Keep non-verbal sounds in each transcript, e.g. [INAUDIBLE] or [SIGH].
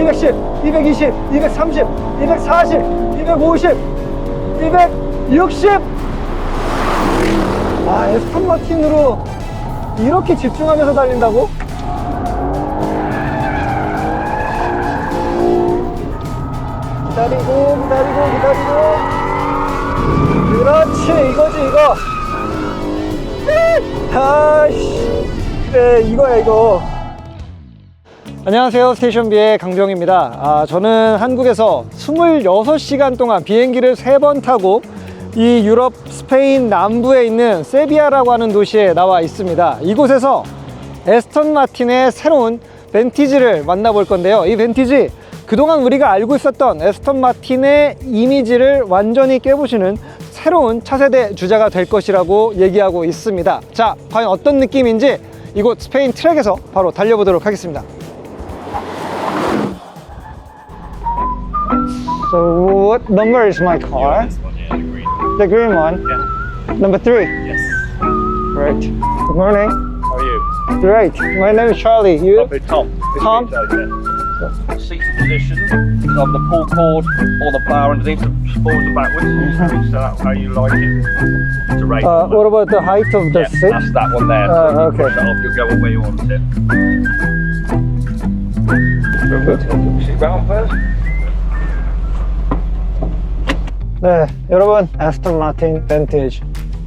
210, 220, 230, 240, 250, 260. 아, 에스턴 마틴으로 이렇게 집중하면서 달린다고? 기다리고, 기다리고, 기다리고. 그렇지, 이거지, 이거. 아이씨. 그래, 이거야, 이거. 안녕하세요. 스테이션비의 강병입니다. 아, 저는 한국에서 26시간 동안 비행기를 세 번 타고 이 유럽 스페인 남부에 있는 세비야라고 하는 도시에 나와 있습니다. 이곳에서 에스턴 마틴의 새로운 벤티지를 만나볼 건데요. 이 벤티지 그동안 우리가 알고 있었던 에스턴 마틴의 이미지를 완전히 깨부시는 새로운 차세대 주자가 될 것이라고 얘기하고 있습니다. 자, 과연 어떤 느낌인지 이곳 스페인 트랙에서 바로 달려보도록 하겠습니다. So what number is my car? One, yeah, the green. The green one. Yeah. Number three. Yes. Great. Good morning. How are you? Great. My name is Charlie. You? Lovely, Tom. Tom. to meet you, yeah. Seating position is on the pull cord or the bar underneath the forwards and backwards. [LAUGHS] so that's how you like it. To raise Uh, what about the height of the yeah, seat? that's that one there. Uh, so you okay. push that off, you'll go where you want it. Good. Seat on first. 네, 여러분 에스턴 마틴 벤티지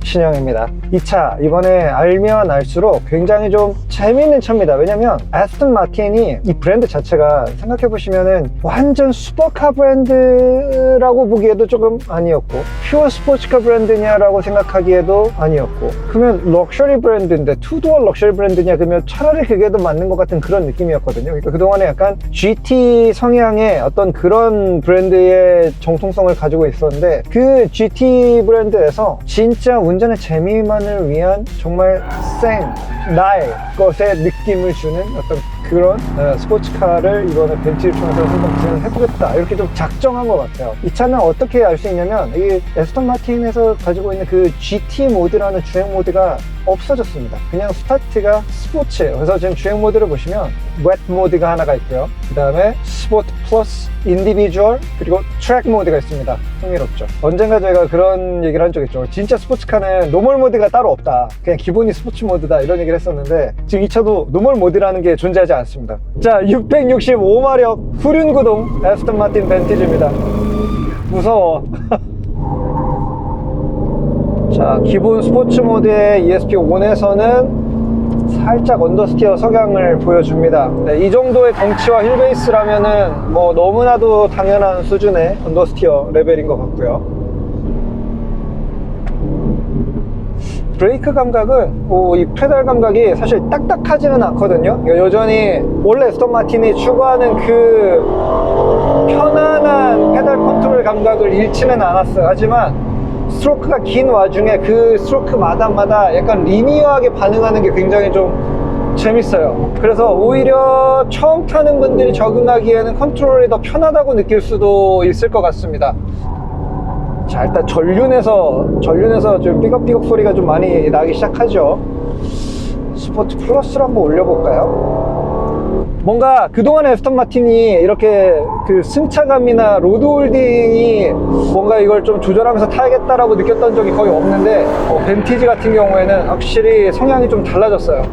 신형입니다. 이 차 이번에 알면 알수록 굉장히 좀 재미있는 차입니다. 왜냐면 에스턴 마틴이 이 브랜드 자체가 생각해 보시면은 완전 슈퍼카 브랜드라고 보기에도 조금 아니었고 퓨어 스포츠카 브랜드냐라고 생각하기에도 아니었고 그러면 럭셔리 브랜드인데 투도어 럭셔리 브랜드냐 그러면 차라리 그게 더 맞는 것 같은 그런 느낌이었거든요. 그러니까 그동안에 약간 GT 성향의 어떤 그런 브랜드의 정통성을 가지고 있었는데 그 GT 브랜드에서 진짜 운 전의 재미만을 위한 정말 생, 나의 것의 느낌을 주는 어떤 그런 어, 스포츠카를 이번에 벤티를 통해서 한번 진행을 해보겠다. 이렇게 좀 작정한 것 같아요. 이 차는 어떻게 알 수 있냐면 이 에스턴 마틴에서 가지고 있는 그 GT 모드라는 주행 모드가 없어졌습니다. 그냥 스타트가 스포츠예요 그래서 지금 주행 모드를 보시면 웻 모드가 하나가 있고요. 그 다음에 스포트 플러스 인디비주얼 그리고 트랙 모드가 있습니다. 흥미롭죠? 언젠가 저희가 그런 얘기를 한 적 있죠. 진짜 스포츠카는 노멀 모드가 따로 없다. 그냥 기본이 스포츠 모드다. 이런 얘기를 했었는데 지금 이 차도 노멀 모드라는 게 존재하지 않습니다 자 665마력 후륜구동 에스턴 마틴 벤티지입니다. 무서워. [LAUGHS] 자 기본 스포츠 모드의 ESP 온에서는 살짝 언더스티어 석양을 보여줍니다. 네, 이 정도의 덩치와 휠베이스라면은 뭐 너무나도 당연한 수준의 언더스티어 레벨인 것 같고요 브레이크 감각은 뭐 이 페달 감각이 사실 딱딱하지는 않거든요. 그러니까 여전히 원래 스톤 마틴이 추구하는 그 편안한 페달 컨트롤 감각을 잃지는 않았어요. 하지만 스트로크가 긴 와중에 그 스트로크 마다마다 약간 리니어하게 반응하는 게 굉장히 좀 재밌어요. 그래서 오히려 처음 타는 분들이 적응하기에는 컨트롤이 더 편하다고 느낄 수도 있을 것 같습니다 자 일단 전륜에서 전륜에서 좀 삐걱삐걱 소리가 좀 많이 나기 시작하죠 스포츠 플러스를 한번 올려볼까요? 뭔가 그동안 에스턴 마틴이 이렇게 그 승차감이나 로드홀딩이 뭔가 이걸 좀 조절하면서 타야겠다라고 느꼈던 적이 거의 없는데 어, 벤티지 같은 경우에는 확실히 성향이 좀 달라졌어요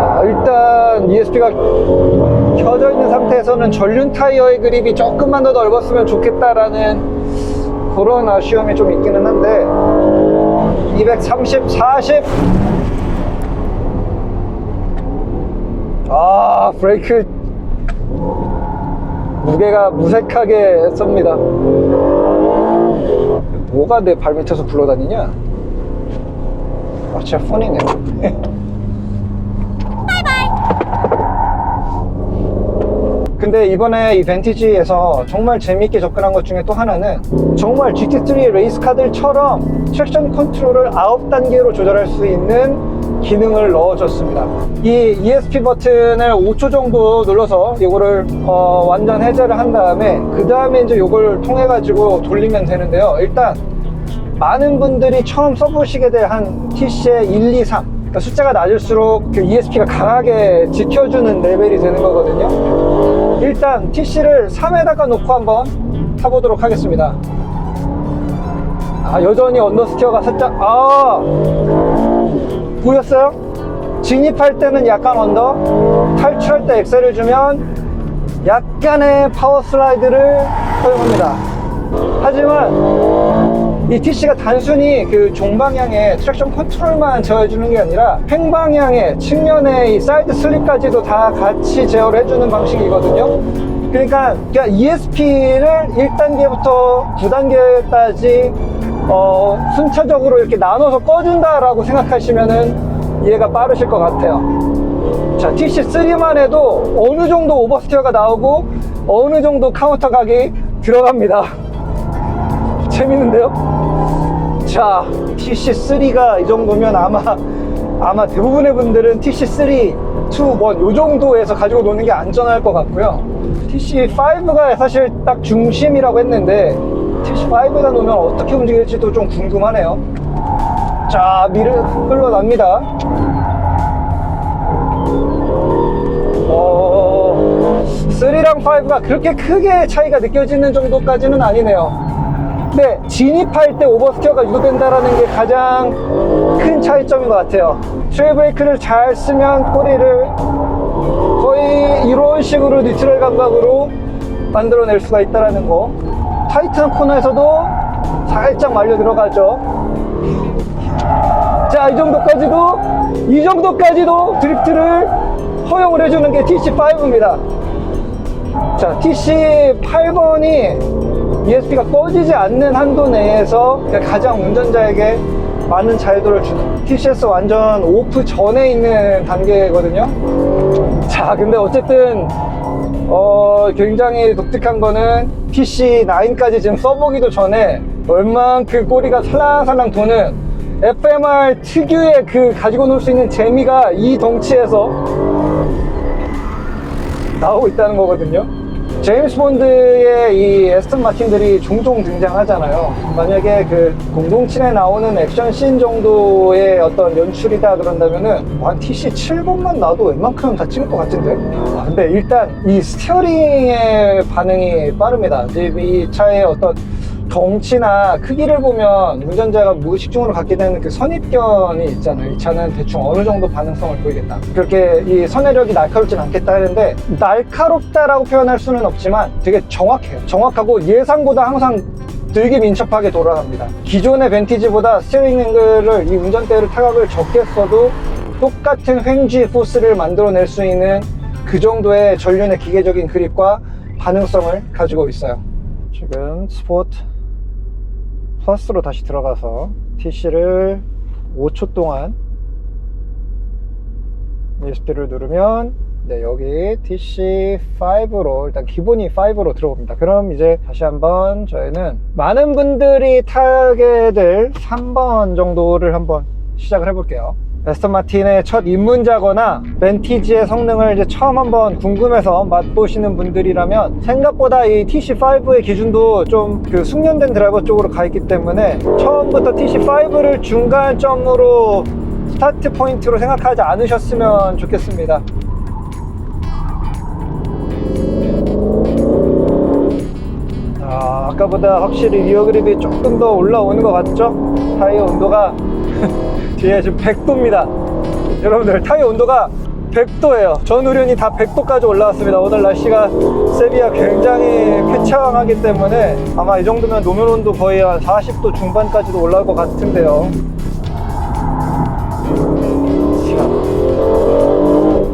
아, 일단 ESP가 켜져 있는 상태에서는 전륜 타이어의 그립이 조금만 더 넓었으면 좋겠다라는 그런 아쉬움이 좀 있기는 한데 230, 40 아, 브레이크 무게가 무색하게 씁니다. 뭐가 내 발 밑에서 굴러다니냐? 아, 진짜 폰이네. [LAUGHS] 근데 이번에 이 벤티지에서 정말 재밌게 접근한 것 중에 또 하나는 정말 GT3 레이스카들처럼 트랙션 컨트롤을 9단계로 조절할 수 있는 기능을 넣어줬습니다. 이 ESP 버튼을 5초 정도 눌러서 이거를 어, 완전 해제를 한 다음에 그 다음에 이제 이걸 통해 가지고 돌리면 되는데요. 일단 많은 분들이 처음 써보시게 될 한 TC의 1, 2, 3 그러니까 숫자가 낮을수록 그 ESP가 강하게 지켜주는 레벨이 되는 거거든요. 일단 TC를 3에다가 놓고 한번 타보도록 하겠습니다. 아, 여전히 언더스티어가 살짝, 아, 보였어요? 진입할 때는 약간 언더, 탈출할 때 엑셀을 주면 약간의 파워 슬라이드를 허용합니다. 하지만 이 TC가 단순히 그 종방향의 트랙션 컨트롤만 제어해주는 게 아니라 횡방향의 측면의 이 사이드 슬립까지도 다 같이 제어를 해주는 방식이거든요. 그러니까, 그러니까 ESP를 1단계부터 9단계까지 어, 순차적으로 이렇게 나눠서 꺼준다라고 생각하시면은 이해가 빠르실 것 같아요. 자, TC3만 해도 어느 정도 오버스티어가 나오고 어느 정도 카운터 각이 들어갑니다. 재밌는데요? 자, TC3가 이 정도면 아마 아마 대부분의 분들은 TC3, 2, 1, 요 정도에서 가지고 노는 게 안전할 것 같고요. TC5가 사실 딱 중심이라고 했는데 TC5가 놓으면 어떻게 움직일지도 좀 궁금하네요. 자, 미를 흘러납니다. 어, 3랑 5가 그렇게 크게 차이가 느껴지는 정도까지는 아니네요. 근데 진입할 때 오버스티어가 유도된다는 게 가장 큰 차이점인 것 같아요. 트레이 브레이크를 잘 쓰면 꼬리를 거의 이런 식으로 뉴트럴 감각으로 만들어낼 수가 있다는 거. 타이트한 코너에서도 살짝 말려 들어가죠. 자, 이 정도까지도, 이 정도까지도 드리프트를 허용을 해주는 게 TC5입니다. 자, TC8번이 ESP가 꺼지지 않는 한도 내에서 가장 운전자에게 많은 자유도를 주는 TCS 완전 오프 전에 있는 단계거든요. 자, 근데 어쨌든 어, 굉장히 독특한 거는 PC9까지 지금 써보기도 전에 얼만큼 꼬리가 살랑살랑 도는 FMR 특유의 그 가지고 놀 수 있는 재미가 이 덩치에서 나오고 있다는 거거든요. 제임스 본드의 이 에스턴 마틴들이 종종 등장하잖아요. 만약에 그 007에 나오는 액션 씬 정도의 어떤 연출이다 그런다면은 한 TC 7번만 나도 웬만큼 다 찍을 것 같은데. 아, 근데 일단 이 스티어링의 반응이 빠릅니다. 이 차의 어떤 덩치나 크기를 보면 운전자가 무의식중으로 갖게 되는 그 선입견이 있잖아요. 이 차는 대충 어느 정도 반응성을 보이겠다. 그렇게 이 선회력이 날카롭진 않겠다 하는데 날카롭다라고 표현할 수는 없지만 되게 정확해요. 정확하고 예상보다 항상 되게 민첩하게 돌아갑니다. 기존의 벤티지보다 스티어링 앵글을 이 운전대를 타각을 적게 써도 똑같은 횡지 포스를 만들어낼 수 있는 그 정도의 전륜의 기계적인 그립과 반응성을 가지고 있어요. 지금 스포트 플러스로 다시 들어가서 TC를 5초 동안 ESP를 누르면 네, 여기 TC5로 일단 기본이 5로 들어옵니다. 그럼 이제 다시 한번 저희는 많은 분들이 타게 될 3번 정도를 한번 시작을 해볼게요. 에스턴 마틴의 첫 입문자거나 벤티지의 성능을 이제 처음 한번 궁금해서 맛보시는 분들이라면 생각보다 이 TC5의 기준도 좀 그 숙련된 드라이버 쪽으로 가 있기 때문에 처음부터 TC5를 중간점으로 스타트 포인트로 생각하지 않으셨으면 좋겠습니다. 아, 아까보다 확실히 리어 그립이 조금 더 올라오는 것 같죠? 타이어 온도가 [LAUGHS] 뒤에 지금 100도입니다. 여러분들 타이어 온도가 100도예요. 전 우륜이 다 100도까지 올라왔습니다. 오늘 날씨가 세비야 굉장히 쾌창하기 때문에 아마 이 정도면 노면 온도 거의 한 40도 중반까지도 올라올 것 같은데요.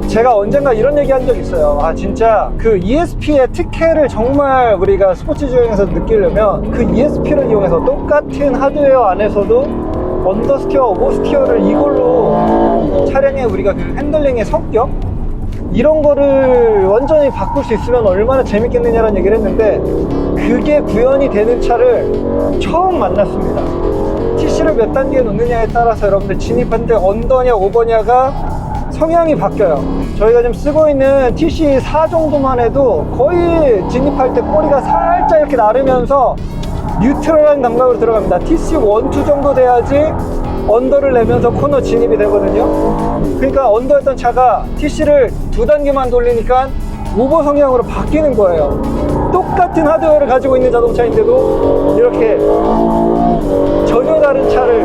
제가 언젠가 이런 얘기 한 적 있어요. 아, 진짜 그 ESP의 특혜를 정말 우리가 스포츠 주행에서 느끼려면 그 ESP를 이용해서 똑같은 하드웨어 안에서도 언더스티어, 오버스티어를 이걸로 차량의 우리가 그 핸들링의 성격? 이런 거를 완전히 바꿀 수 있으면 얼마나 재밌겠느냐라는 얘기를 했는데 그게 구현이 되는 차를 처음 만났습니다. TC를 몇 단계에 놓느냐에 따라서 여러분들 진입할 때 언더냐 오버냐가 성향이 바뀌어요. 저희가 지금 쓰고 있는 TC4 정도만 해도 거의 진입할 때 꼬리가 살짝 이렇게 나르면서 뉴트럴한 감각으로 들어갑니다. TC1, 2 정도 돼야지 언더를 내면서 코너 진입이 되거든요. 그러니까 언더였던 차가 TC를 두 단계만 돌리니까 오버 성향으로 바뀌는 거예요. 똑같은 하드웨어를 가지고 있는 자동차인데도 이렇게 전혀 다른 차를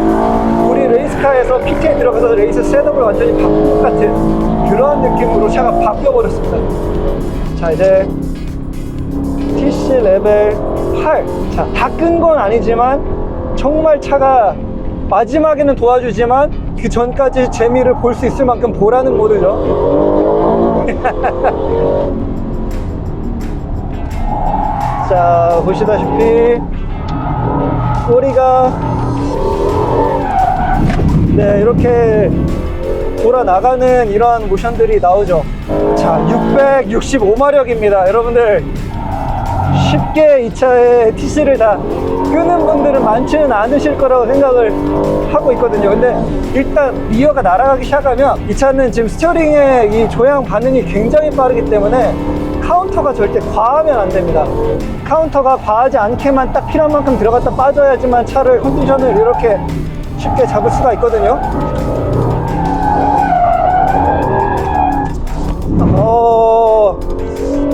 우리 레이스카에서 PT에 들어가서 레이스 셋업을 완전히 바꾼 것 같은 그런 느낌으로 차가 바뀌어버렸습니다. 자, 이제 TC 레벨 8. 자, 다 끈 건 아니지만 정말 차가 마지막에는 도와주지만 그 전까지 재미를 볼 수 있을 만큼 보라는 모드죠. [LAUGHS] 자, 보시다시피 꼬리가 네, 이렇게 돌아 나가는 이러한 모션들이 나오죠. 자, 665마력입니다. 여러분들 쉽게 이 차의 TC를 다 끄는 분들은 많지는 않으실 거라고 생각을 하고 있거든요. 근데 일단 리어가 날아가기 시작하면 이 차는 지금 스티어링의 이 조향 반응이 굉장히 빠르기 때문에 카운터가 절대 과하면 안 됩니다. 카운터가 과하지 않게만 딱 필요한 만큼 들어갔다 빠져야지만 차를 컨디션을 이렇게 쉽게 잡을 수가 있거든요.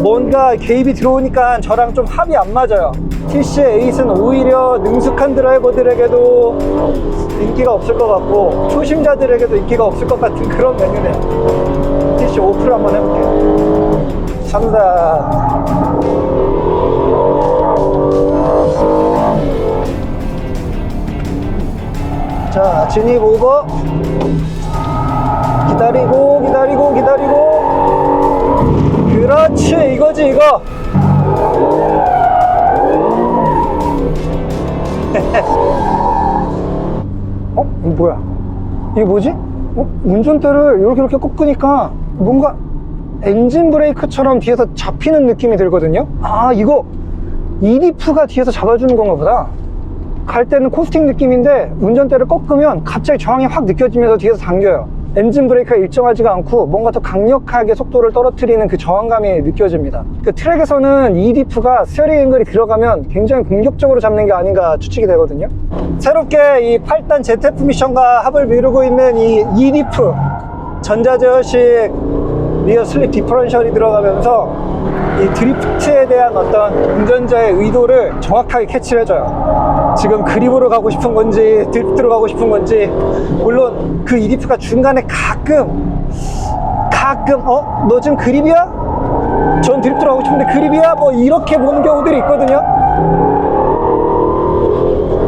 뭔가 개입이 들어오니까 저랑 좀 합이 안 맞아요. TC의 에이스는 오히려 능숙한 드라이버들에게도 인기가 없을 것 같고 초심자들에게도 인기가 없을 것 같은 그런 메뉴네요. TC 오프를 한번 해볼게요. 3단. 자, 진입 오버. 그렇지, 이거지, 이거. 어? 이거 뭐야? 이게 뭐지? 어? 운전대를 이렇게 이렇게 꺾으니까 뭔가 엔진 브레이크처럼 뒤에서 잡히는 느낌이 들거든요? 아, 이거 이디프가 뒤에서 잡아주는 건가 보다. 갈 때는 코스팅 느낌인데 운전대를 꺾으면 갑자기 저항이 확 느껴지면서 뒤에서 당겨요. 엔진 브레이크가 일정하지가 않고 뭔가 더 강력하게 속도를 떨어뜨리는 그 저항감이 느껴집니다. 그 트랙에서는 EDF가 스티어링 앵글이 들어가면 굉장히 공격적으로 잡는 게 아닌가 추측이 되거든요. 새롭게 이 8단 ZF 미션과 합을 이루고 있는 이 EDF 전자제어식 리어 슬립 디퍼런셜이 들어가면서 이 드리프트에 대한 어떤 운전자의 의도를 정확하게 캐치를 해줘요. 지금 그립으로 가고 싶은 건지 드리프트로 가고 싶은 건지 물론 그 이디프가 중간에 가끔 가끔 어? 너 지금 그립이야? 전 드리프트로 가고 싶은데 그립이야? 뭐 이렇게 보는 경우들이 있거든요.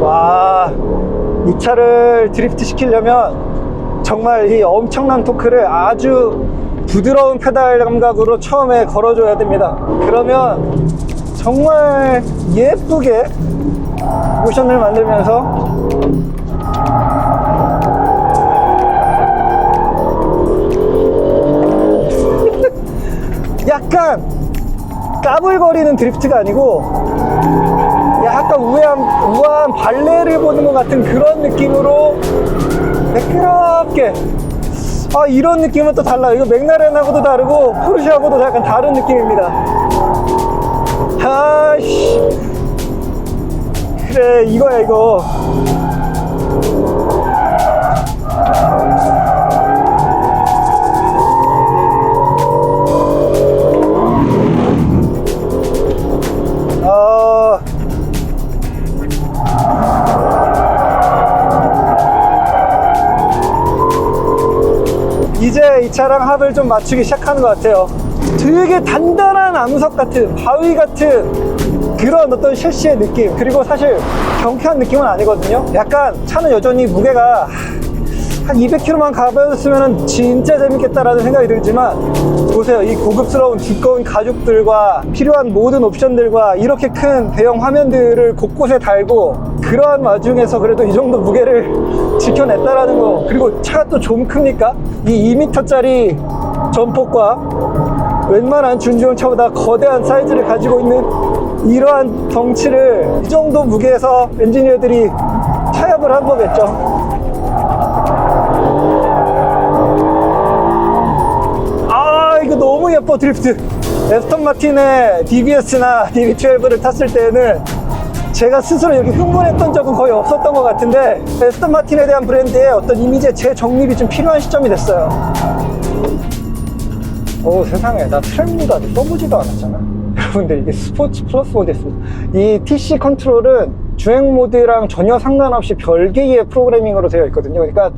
와, 이 차를 드리프트 시키려면 정말 이 엄청난 토크를 아주 부드러운 페달 감각으로 처음에 걸어줘야 됩니다. 그러면 정말 예쁘게 모션을 만들면서 [LAUGHS] 약간 까불거리는 드리프트가 아니고 약간 우아한, 우아한 발레를 보는 것 같은 그런 느낌으로 매끄럽게 아 이런 느낌은 또 달라요. 이거 맥라렌하고도 다르고 포르쉐하고도 약간 다른 느낌입니다. 아씨. 그래 이거야 이거 이 차랑 합을 좀 맞추기 시작하는 것 같아요. 되게 단단한 암석 같은, 바위 같은 그런 어떤 셰시의 느낌. 그리고 사실 경쾌한 느낌은 아니거든요. 약간 차는 여전히 무게가 한 200km만 가봐줬으면 진짜 재밌겠다라는 생각이 들지만 보세요 이 고급스러운 두꺼운 가죽들과 필요한 모든 옵션들과 이렇게 큰 대형 화면들을 곳곳에 달고 그러한 와중에서 그래도 이 정도 무게를 지켜냈다라는 거. 그리고 차가 또좀 크니까? 이 2m짜리 전폭과 웬만한 준주형 차보다 거대한 사이즈를 가지고 있는 이러한 덩치를 이 정도 무게에서 엔지니어들이 타협을 한 거겠죠. 아 이거 너무 예뻐 드리프트. 에스턴 마틴의 DBS나 DB12를 탔을 때는 제가 스스로 이렇게 흥분했던 적은 거의 없었던 것 같은데 에스턴 마틴에 대한 브랜드의 어떤 이미지의 재정립이 좀 필요한 시점이 됐어요. 오 세상에 나 모드 아직 써보지도 않았잖아. [LAUGHS] 여러분들 이게 스포츠 플러스 모드였습니다. 이 TC 컨트롤은 주행 모드랑 전혀 상관없이 별개의 프로그래밍으로 되어 있거든요. 그러니까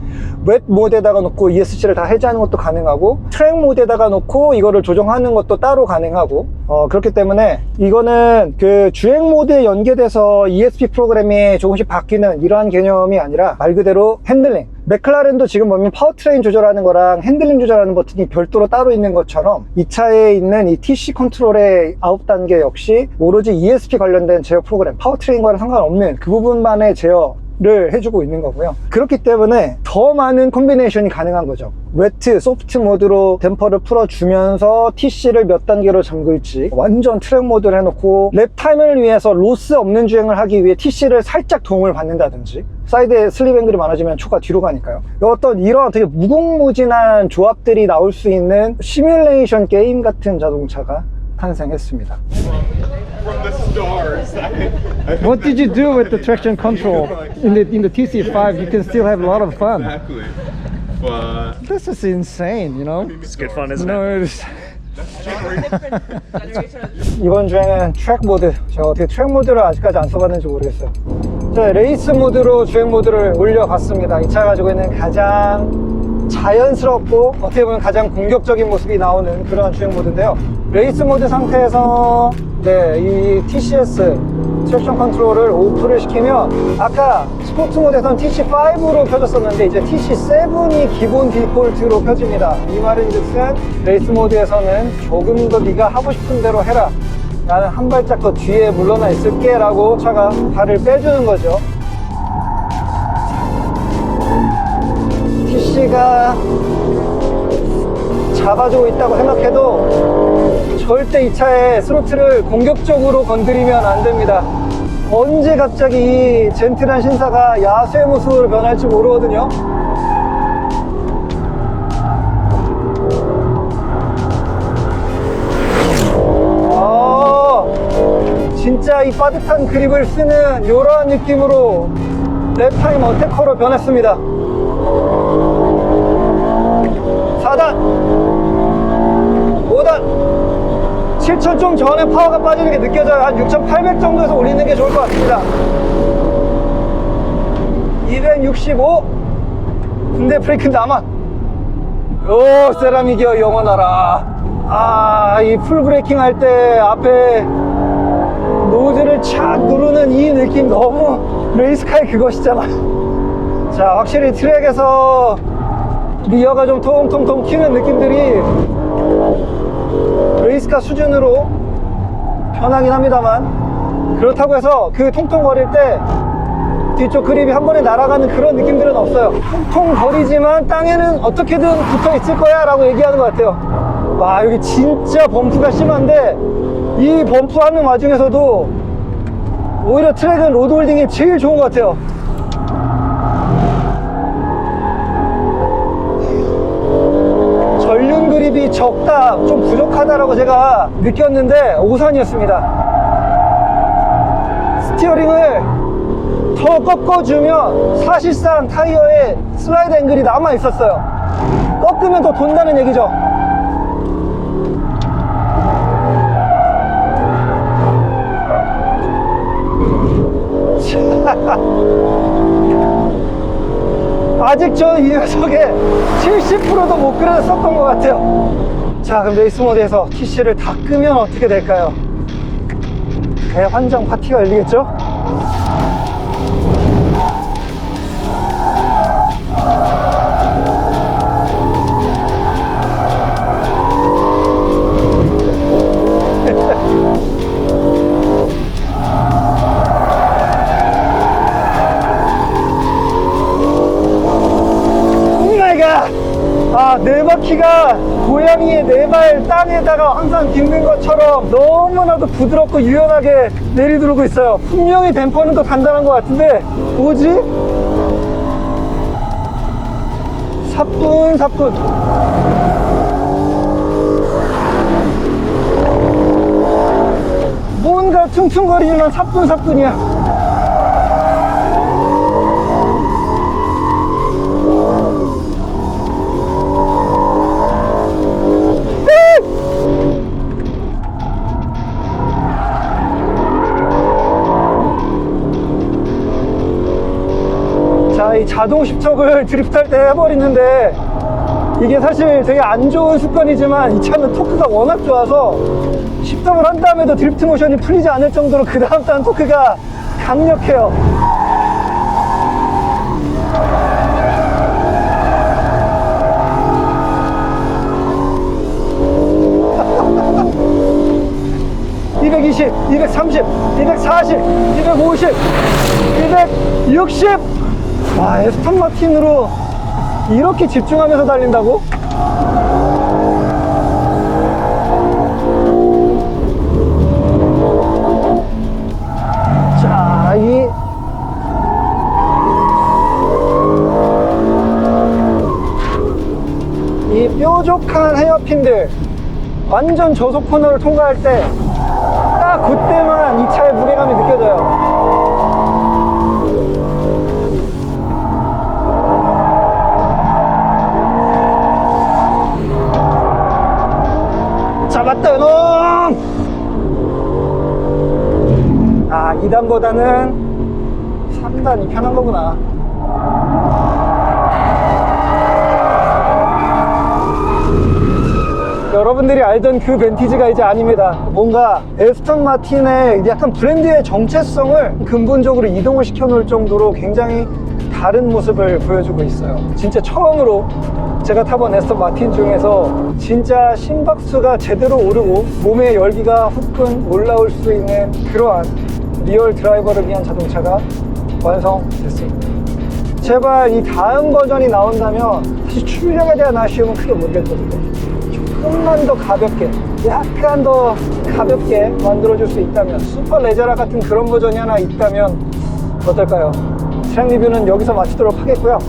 웹 모드에다가 놓고 ESC를 다 해제하는 것도 가능하고 트랙 모드에다가 놓고 이거를 조정하는 것도 따로 가능하고 어, 그렇기 때문에 이거는 그 주행 모드에 연계돼서 ESP 프로그램이 조금씩 바뀌는 이러한 개념이 아니라 말 그대로 핸들링 맥클라렌도 지금 보면 파워트레인 조절하는 거랑 핸들링 조절하는 버튼이 별도로 따로 있는 것처럼 이 차에 있는 이 TC 컨트롤의 아홉 단계 역시 오로지 ESP 관련된 제어 프로그램 파워트레인과는 상관없는 그 부분만의 제어 를 해주고 있는 거고요. 그렇기 때문에 더 많은 콤비네이션이 가능한 거죠. 웨트, 소프트 모드로 댐퍼를 풀어주면서 TC를 몇 단계로 잠글지 완전 트랙 모드를 해놓고 랩 타임을 위해서 로스 없는 주행을 하기 위해 TC를 살짝 도움을 받는다든지 사이드에 슬립 앵글이 많아지면 초가 뒤로 가니까요. 어떤 이런 되게 무궁무진한 조합들이 나올 수 있는 시뮬레이션 게임 같은 자동차가 탄생했습니다. What did you do with the traction control in the in the TC5? You can still have a lot of fun. exactly. But This is insane, you know. It's good fun, isn't it? No, it's... 이번 주에는 트랙 모드. 제가 어떻게 트랙 모드를 아직까지 안 써봤는지 모르겠어요. 자, 레이스 모드로 주행 모드를 올려봤습니다. 이 차가 가지고 있는 가장 자연스럽고 어떻게 보면 가장 공격적인 모습이 나오는 그런 주행 모드인데요. 레이스 모드 상태에서 네, 이 TCS 트랙션 컨트롤을 오프를 시키면 아까 스포츠 모드에서는 TC5로 켜졌었는데 이제 TC7이 기본 디폴트로 켜집니다. 이 말인즉슨 레이스 모드에서는 조금 더 네가 하고 싶은 대로 해라. 나는 한 발짝 더 뒤에 물러나 있을게 라고 차가 발을 빼주는 거죠. TC가 잡아주고 있다고 생각해도 절대 이 차의 스로틀을 공격적으로 건드리면 안 됩니다. 언제 갑자기 이 젠틀한 신사가 야수의 모습으로 변할지 모르거든요. 아, 진짜 이 빠듯한 그립을 쓰는 이러한 느낌으로 랩타임 어태커로 변했습니다. 4단. 5단. 7천 좀 전에 파워가 빠지는 게 느껴져요. 한 6,800 정도에서 올리는 게 좋을 것 같습니다. 265 근데 브레이크 나만 오 세라믹이여 영원하라. 아 이 풀브레이킹 할 때 앞에 노즐을 착 누르는 이 느낌 너무 [LAUGHS] 레이스카의 그것이잖아. 자 확실히 트랙에서 리어가 좀 통통통 튀는 느낌들이 레이스카 수준으로 편하긴 합니다만 그렇다고 해서 그 통통거릴 때 뒤쪽 그립이 한 번에 날아가는 그런 느낌들은 없어요. 통통거리지만 땅에는 어떻게든 붙어 있을 거야 라고 얘기하는 것 같아요. 와 여기 진짜 범프가 심한데 이 범프 하는 와중에서도 오히려 트랙은 로드홀딩이 제일 좋은 것 같아요 그립이 적다, 좀 부족하다라고 제가 느꼈는데 오산이었습니다. 스티어링을 더 꺾어주면 사실상 타이어에 슬라이드 앵글이 남아 있었어요. 꺾으면 더 돈다는 얘기죠. 아직 저이 녀석의 70%도 못 그렸었던 것 같아요. 자, 그럼 레이스 모드에서 TC를 다 끄면 어떻게 될까요? 대환장 파티가 열리겠죠? 바퀴가 고양이의 네 발 땅에다가 항상 딛는 것처럼 너무나도 부드럽고 유연하게 내리두르고 있어요. 분명히 댐퍼는 더 단단한 것 같은데, 뭐지? 사뿐사뿐. 뭔가 퉁퉁거리지만 사뿐사뿐이야. 자동 십척을 [LAUGHS] 드리프트 할 때 해버리는데 이게 사실 되게 안 좋은 습관이지만 이 차는 토크가 워낙 좋아서 십점을 한 다음에도 드리프트 모션이 풀리지 않을 정도로 그 다음 단 토크가 강력해요. (220) (230) (240) (250) (260) 와 에스턴 마틴으로 이렇게 집중하면서 달린다고? 이 뾰족한 헤어핀들 완전 저속 코너를 통과할 때 딱 그때만 이 차의 무게감이 느껴져요. 잡았다, 놈! 아, 2단보다는 3단이 편한 거구나. 여러분들이 알던 그 벤티지가 이제 아닙니다. 뭔가 에스턴 마틴의 약간 브랜드의 정체성을 근본적으로 이동을 시켜 놓을 정도로 굉장히 다른 모습을 보여주고 있어요. 진짜 처음으로 제가 타본 에스턴 마틴 중에서 진짜 심박수가 제대로 오르고 몸의 열기가 후끈 올라올 수 있는 그러한 리얼 드라이버를 위한 자동차가 완성됐습니다. 제발 이 다음 버전이 나온다면 사실 출력에 대한 아쉬움은 크게 모르겠거든요. 조금만 더 가볍게, 약간 더 가볍게 만들어줄 수 있다면 슈퍼 레저라 같은 그런 버전이 하나 있다면 어떨까요? 트랙 리뷰는 여기서 마치도록 하겠고요.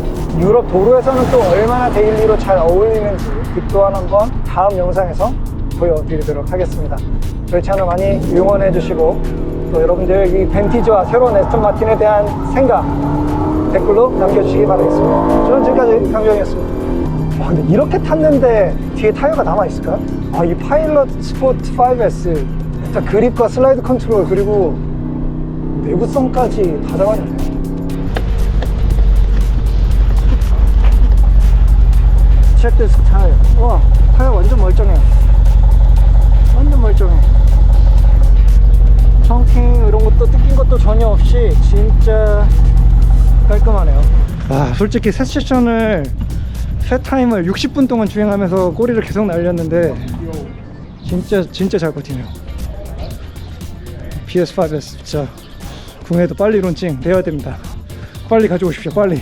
유럽 도로에서는 또 얼마나 데일리로 잘 어울리는지 그 또한 한번 다음 영상에서 보여드리도록 하겠습니다. 저희 채널 많이 응원해 주시고 또 여러분들 이 벤티지와 새로운 에스턴 마틴에 대한 생각 댓글로 남겨주시기 바라겠습니다. 저는 지금까지 강정이었습니다. 와, 근데 이렇게 탔는데 뒤에 타이어가 남아있을까? 아, 이 파일럿 스포츠 5S. 일단 그립과 슬라이드 컨트롤, 그리고 내구성까지 다 잡아줬네요. 와, 타이어 완전 멀쩡해. 완전 멀쩡해. 청킹 이런 것도 뜯긴 것도 전혀 없이 진짜 깔끔하네요. 와, 솔직히 새 세션을 새 타임을 60분 동안 주행하면서 꼬리를 계속 날렸는데 진짜 진짜 잘 버티네요. PS5S 진짜 구매도 빨리 론칭 되어야 됩니다. 빨리 가져오십시오. 빨리.